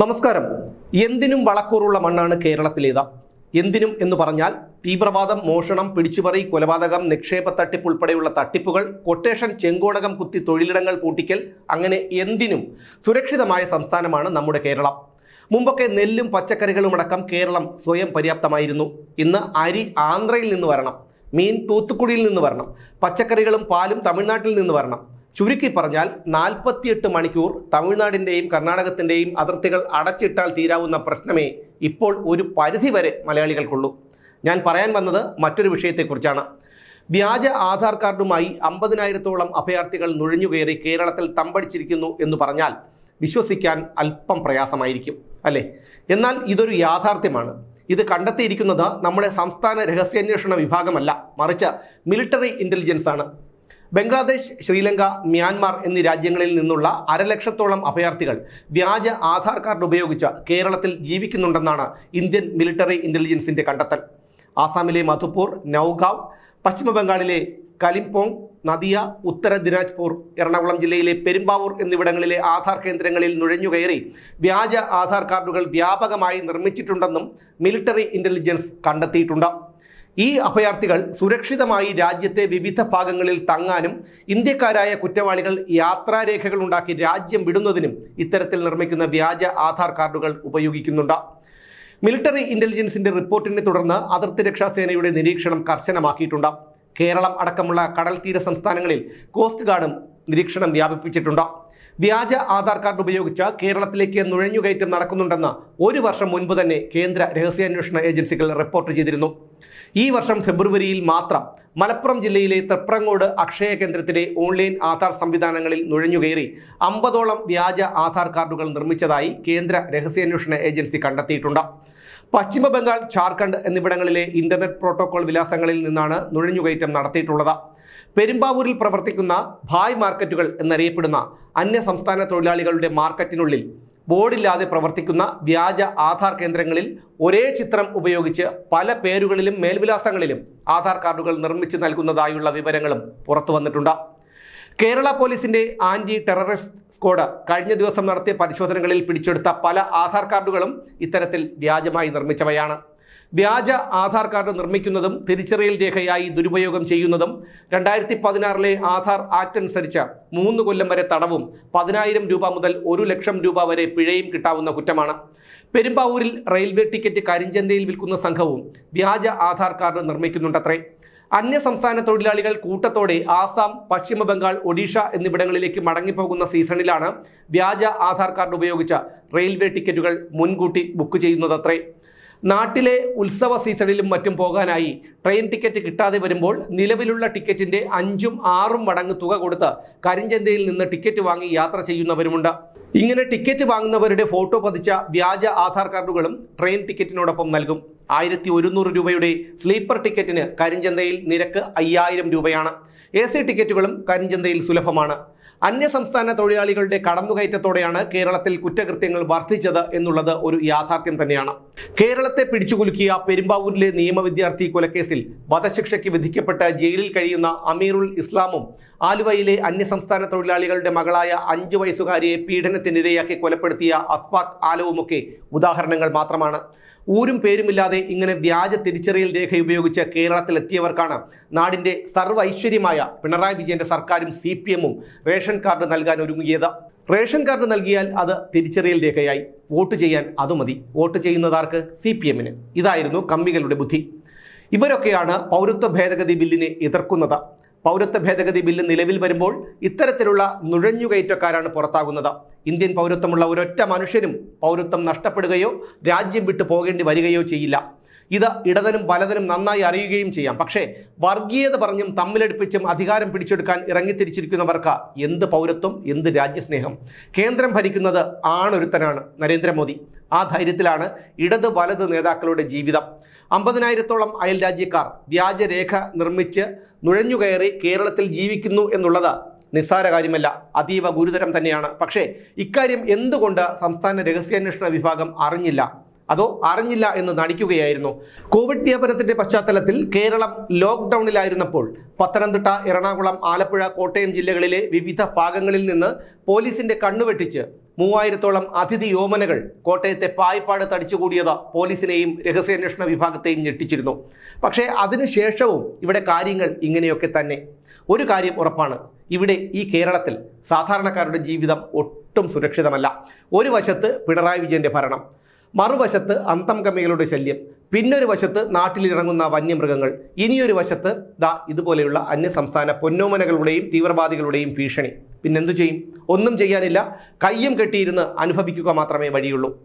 നമസ്കാരം. എന്തിനും വളക്കൂറുള്ള മണ്ണാണ് കേരളത്തിലേത്? എന്തിനും എന്ന് പറഞ്ഞാൽ തീവ്രവാദം മോഷണം പിടിച്ചുപറി കൊലപാതകം നിക്ഷേപ തട്ടിപ്പ് ഉൾപ്പെടെയുള്ള തട്ടിപ്പുകൾ കൊട്ടേഷൻ ചെങ്കോടകം കുത്തി തൊഴിലിടങ്ങൾ പൂട്ടിക്കൽ അങ്ങനെ എന്തിനും സുരക്ഷിതമായ സംസ്ഥാനമാണ് നമ്മുടെ കേരളം. മുമ്പൊക്കെ നെല്ലും പച്ചക്കറികളും അടക്കം കേരളം സ്വയം പര്യാപ്തമായിരുന്നു. ഇന്ന് അരി ആന്ധ്രയിൽ നിന്ന് വരണം മീൻ തൂത്തുക്കുടിയിൽ നിന്ന് വരണം പച്ചക്കറികളും പാലും തമിഴ്നാട്ടിൽ നിന്ന് വരണം. ചുരുക്കി പറഞ്ഞാൽ നാൽപ്പത്തിയെട്ട് മണിക്കൂർ തമിഴ്നാടിന്റെയും കർണാടകത്തിന്റെയും അതിർത്തികൾ അടച്ചിട്ടാൽ തീരാവുന്ന പ്രശ്നമേ ഇപ്പോൾ ഒരു പരിധിവരെ മലയാളികൾക്കുള്ളൂ. ഞാൻ പറയാൻ വന്നത് മറ്റൊരു വിഷയത്തെക്കുറിച്ചാണ്. വ്യാജ ആധാർ കാർഡുമായി അമ്പതിനായിരത്തോളം അഭയാർത്ഥികൾ നുഴഞ്ഞുകയറി കേരളത്തിൽ തമ്പടിച്ചിരിക്കുന്നു എന്ന് പറഞ്ഞാൽ വിശ്വസിക്കാൻ അല്പം പ്രയാസമായിരിക്കും അല്ലേ? എന്നാൽ ഇതൊരു യാഥാർത്ഥ്യമാണ്. ഇത് കണ്ടെത്തിയിരിക്കുന്നത് നമ്മുടെ സംസ്ഥാന രഹസ്യാന്വേഷണ വിഭാഗമല്ല മറിച്ച് മിലിറ്ററി ഇന്റലിജൻസ് ആണ് ബംഗ്ലാദേശ് ശ്രീലങ്ക മ്യാൻമാർ എന്നീ രാജ്യങ്ങളിൽ നിന്നുള്ള അരലക്ഷത്തോളം അഭയാർത്ഥികൾ വ്യാജ ആധാർ കാർഡ് ഉപയോഗിച്ച് കേരളത്തിൽ ജീവിക്കുന്നുണ്ടെന്നാണ് ഇന്ത്യൻ മിലിറ്ററി ഇന്റലിജൻസിന്റെ കണ്ടെത്തൽ. ആസാമിലെ മധുപൂർ നൌഗാവ് പശ്ചിമബംഗാളിലെ കലിംപോങ് നദിയ ഉത്തര ദിനാജ്പൂർ എറണാകുളം ജില്ലയിലെ പെരുമ്പാവൂർ എന്നിവിടങ്ങളിലെ ആധാർ കേന്ദ്രങ്ങളിൽ നുഴഞ്ഞുകയറി വ്യാജ ആധാർ കാർഡുകൾ വ്യാപകമായി നിർമ്മിച്ചിട്ടുണ്ടെന്നും മിലിറ്ററി ഇന്റലിജൻസ് കണ്ടെത്തിയിട്ടുണ്ട്. ഈ അഭയാർത്ഥികൾ സുരക്ഷിതമായി രാജ്യത്തെ വിവിധ ഭാഗങ്ങളിൽ തങ്ങാനും ഇന്ത്യക്കാരായ കുറ്റവാളികൾ യാത്രാരേഖകൾ ഉണ്ടാക്കി രാജ്യം വിടുന്നതിനും ഇത്തരത്തിൽ നിർമ്മിക്കുന്ന വ്യാജ ആധാർ കാർഡുകൾ ഉപയോഗിക്കുന്നുണ്ട്. മിലിറ്ററി ഇന്റലിജൻസിന്റെ റിപ്പോർട്ടിനെ തുടർന്ന് അതിർത്തി രക്ഷാസേനയുടെ നിരീക്ഷണം കർശനമാക്കിയിട്ടുണ്ട്. കേരളം അടക്കമുള്ള കടൽ തീര സംസ്ഥാനങ്ങളിൽ കോസ്റ്റ് ഗാർഡും നിരീക്ഷണം വ്യാപിപ്പിച്ചിട്ടുണ്ട്. വ്യാജ ആധാർ കാർഡ് ഉപയോഗിച്ച് കേരളത്തിലേക്ക് നുഴഞ്ഞുകയറ്റം നടക്കുന്നുണ്ടെന്ന് ഒരു വർഷം മുൻപ് തന്നെ കേന്ദ്ര രഹസ്യാന്വേഷണ ഏജൻസികൾ റിപ്പോർട്ട് ചെയ്തിരുന്നു. ഈ വർഷം ഫെബ്രുവരിയിൽ മാത്രം മലപ്പുറം ജില്ലയിലെ തൃപ്രങ്ങോട് അക്ഷയ കേന്ദ്രത്തിലെ ഓൺലൈൻ ആധാർ സംവിധാനങ്ങളിൽ നുഴഞ്ഞുകയറി അമ്പതോളം വ്യാജ ആധാർ കാർഡുകൾ നിർമ്മിച്ചതായി കേന്ദ്ര രഹസ്യാന്വേഷണ ഏജൻസി കണ്ടെത്തിയിട്ടുണ്ട്. പശ്ചിമ ബംഗാൾ ജാർഖണ്ഡ് എന്നിവിടങ്ങളിലെ ഇന്റർനെറ്റ് പ്രോട്ടോകോൾ വിലാസങ്ങളിൽ നിന്നാണ് നുഴഞ്ഞുകയറ്റം നടത്തിയിട്ടുള്ളത്. പെരുമ്പാവൂരിൽ പ്രവർത്തിക്കുന്ന ഭായ് മാർക്കറ്റുകൾ എന്നറിയപ്പെടുന്ന അന്യ സംസ്ഥാന തൊഴിലാളികളുടെ മാർക്കറ്റിനുള്ളിൽ ബോർഡില്ലാതെ പ്രവർത്തിക്കുന്ന വ്യാജ ആധാർ കേന്ദ്രങ്ങളിൽ ഒരേ ചിത്രം ഉപയോഗിച്ച് പല പേരുകളിലും മേൽവിലാസങ്ങളിലും ആധാർ കാർഡുകൾ നിർമ്മിച്ച് നൽകുന്നതായുള്ള വിവരങ്ങളും പുറത്തു വന്നിട്ടുണ്ട് കേരള പോലീസിന്റെ ആന്റി ടെററിസ്റ്റ് സ്ക്വാഡ് കഴിഞ്ഞ ദിവസം നടത്തിയ പരിശോധനകളിൽ പിടിച്ചെടുത്ത പല ആധാർ കാർഡുകളും ഇത്തരത്തിൽ വ്യാജമായി നിർമ്മിച്ചവയാണ്. വ്യാജ ആധാർ കാർഡ് നിർമ്മിക്കുന്നതും തിരിച്ചറിയൽ രേഖയായി ദുരുപയോഗം ചെയ്യുന്നതും രണ്ടായിരത്തി പതിനാറിലെ ആധാർ ആക്ട് അനുസരിച്ച് മൂന്ന് കൊല്ലം വരെ തടവും പതിനായിരം രൂപ മുതൽ ഒരു ലക്ഷം രൂപ വരെ പിഴയും കിട്ടാവുന്ന കുറ്റമാണ്. പെരുമ്പാവൂരിൽ റെയിൽവേ ടിക്കറ്റ് കരിഞ്ചന്തയിൽ വിൽക്കുന്ന സംഘവും വ്യാജ ആധാർ കാർഡ് നിർമ്മിക്കുന്നുണ്ടത്രേ. അന്യ സംസ്ഥാന തൊഴിലാളികൾ കൂട്ടത്തോടെ ആസാം പശ്ചിമ ബംഗാൾ ഒഡീഷ എന്നിവിടങ്ങളിലേക്ക് മടങ്ങിപ്പോകുന്ന സീസണിലാണ് വ്യാജ ആധാർ കാർഡ് ഉപയോഗിച്ച റെയിൽവേ ടിക്കറ്റുകൾ മുൻകൂട്ടി ബുക്ക് ചെയ്യുന്നതത്രേ. നാട്ടിലെ ഉത്സവ സീസണിലും മറ്റും പോകാനായി ട്രെയിൻ ടിക്കറ്റ് കിട്ടാതെ വരുമ്പോൾ നിലവിലുള്ള ടിക്കറ്റിന്റെ അഞ്ചും ആറും മടങ്ങ് തുക കൊടുത്ത് കരിഞ്ചന്തയിൽ നിന്ന് ടിക്കറ്റ് വാങ്ങി യാത്ര ചെയ്യുന്നവരുമുണ്ട്. ഇങ്ങനെ ടിക്കറ്റ് വാങ്ങുന്നവരുടെ ഫോട്ടോ പതിച്ച വ്യാജ ആധാർ കാർഡുകളും ട്രെയിൻ ടിക്കറ്റിനോടൊപ്പം നൽകും. ആയിരത്തി ഒരുന്നൂറ് രൂപയുടെ സ്ലീപ്പർ ടിക്കറ്റിന് കരിഞ്ചന്തയിൽ നിരക്ക് അയ്യായിരം രൂപയാണ്. എ സി ടിക്കറ്റുകളും കരിഞ്ചന്തയിൽ സുലഭമാണ്. അന്യസംസ്ഥാന തൊഴിലാളികളുടെ കടന്നുകയറ്റത്തോടെയാണ് കേരളത്തിൽ കുറ്റകൃത്യങ്ങൾ വർദ്ധിച്ചത് എന്നുള്ളത് ഒരു യാഥാർത്ഥ്യം തന്നെയാണ്. കേരളത്തെ പിടിച്ചുകുലുക്കിയ പെരുമ്പാവൂരിലെ നിയമവിദ്യാർത്ഥി കൊലക്കേസിൽ വധശിക്ഷയ്ക്ക് വിധിക്കപ്പെട്ട ജയിലിൽ കഴിയുന്ന അമീറുൽ ഇസ്ലാമും ആലുവയിലെ അന്യസംസ്ഥാന തൊഴിലാളികളുടെ മകളായ അഞ്ചു വയസ്സുകാരിയെ പീഡനത്തിനിരയാക്കി കൊലപ്പെടുത്തിയ അസ്ഫാഖ് ആലവുമൊക്കെ ഉദാഹരണങ്ങൾ മാത്രമാണ്. ഊരും പേരുമില്ലാതെ ഇങ്ങനെ വ്യാജ തിരിച്ചറിയൽ രേഖ ഉപയോഗിച്ച് കേരളത്തിലെത്തിയവർക്കാണ് നാടിന്റെ സർവ ഐശ്വര്യമായ പിണറായി വിജയന്റെ സർക്കാരും സി പി എമ്മും റേഷൻ കാർഡ് നൽകാൻ ഒരുങ്ങിയത്. റേഷൻ കാർഡ് നൽകിയാൽ അത് തിരിച്ചറിയൽ രേഖയായി. വോട്ട് ചെയ്യാൻ അത് മതി. വോട്ട് ചെയ്യുന്നതാർക്ക് സി പി എമ്മിന്. ഇതായിരുന്നു കമ്മികളുടെ ബുദ്ധി. ഇവരൊക്കെയാണ് പൗരത്വ ഭേദഗതി ബില്ലിനെ എതിർക്കുന്നത്. പൗരത്വ ഭേദഗതി ബില്ല് നിലവിൽ വരുമ്പോൾ ഇത്തരത്തിലുള്ള നുഴഞ്ഞുകയറ്റക്കാരാണ് പുറത്താകുന്നത്. ഇന്ത്യൻ പൗരത്വമുള്ള ഒരൊറ്റ മനുഷ്യനും പൗരത്വം നഷ്ടപ്പെടുകയോ രാജ്യം വിട്ടു പോകേണ്ടി വരികയോ ചെയ്യില്ല. ഇത് ഇടതനും വലതനും നന്നായി അറിയുകയും ചെയ്യാം. പക്ഷേ വർഗീയത പറഞ്ഞും തമ്മിലടുപ്പിച്ചും അധികാരം പിടിച്ചെടുക്കാൻ ഇറങ്ങിത്തിരിച്ചിരിക്കുന്നവർക്ക് എന്ത് പൗരത്വം എന്ത് രാജ്യസ്നേഹം? കേന്ദ്രം ഭരിക്കുന്നത് ആണൊരുത്തനാണ് നരേന്ദ്രമോദി. ആ ധൈര്യത്തിലാണ് ഇടത് വലത് നേതാക്കളുടെ ജീവിതം. അമ്പതിനായിരത്തോളം അയൽ രാജ്യക്കാർ വ്യാജരേഖ നിർമ്മിച്ച് നുഴഞ്ഞുകയറി കേരളത്തിൽ ജീവിക്കുന്നു എന്നുള്ളത് നിസ്സാര കാര്യമല്ല. അതീവ ഗുരുതരം തന്നെയാണ്. പക്ഷേ ഇക്കാര്യം എന്തുകൊണ്ട് സംസ്ഥാന രഹസ്യാന്വേഷണ വിഭാഗം അറിഞ്ഞില്ല? അതോ അറിഞ്ഞില്ല എന്ന് നടിക്കുകയായിരുന്നു കോവിഡ് വ്യാപനത്തിന്റെ പശ്ചാത്തലത്തിൽ കേരളം ലോക്ക്ഡൌണിലായിരുന്നപ്പോൾ പത്തനംതിട്ട എറണാകുളം ആലപ്പുഴ കോട്ടയം ജില്ലകളിലെ വിവിധ ഭാഗങ്ങളിൽ നിന്ന് പോലീസിന്റെ കണ്ണുവെട്ടിച്ച് മൂവായിരത്തോളം അതിഥി യോമനകൾ കോട്ടയത്തെ പായ്പാട് തടിച്ചുകൂടിയത് പോലീസിനെയും രഹസ്യാന്വേഷണ വിഭാഗത്തെയും ഞെട്ടിച്ചിരുന്നു. പക്ഷേ അതിനുശേഷവും ഇവിടെ കാര്യങ്ങൾ ഇങ്ങനെയൊക്കെ തന്നെ. ഒരു കാര്യം ഉറപ്പാണ്. ഇവിടെ ഈ കേരളത്തിൽ സാധാരണക്കാരുടെ ജീവിതം ഒട്ടും സുരക്ഷിതമല്ല. ഒരു വശത്ത് പിണറായി വിജയന്റെ ഭരണം മറുവശത്ത് അന്തം കമ്മികളുടെ ശല്യം. പിന്നൊരു വശത്ത് നാട്ടിലിറങ്ങുന്ന വന്യമൃഗങ്ങൾ. ഇനിയൊരു വശത്ത് ദാ ഇതുപോലെയുള്ള അന്യസംസ്ഥാന പൊന്നോമനകളുടെയും തീവ്രവാദികളുടെയും ഭീഷണി. പിന്നെന്തു ചെയ്യും? ഒന്നും ചെയ്യാനില്ല. കയ്യും കെട്ടിയിരുന്ന് അനുഭവിക്കുക മാത്രമേ വഴിയുള്ളൂ.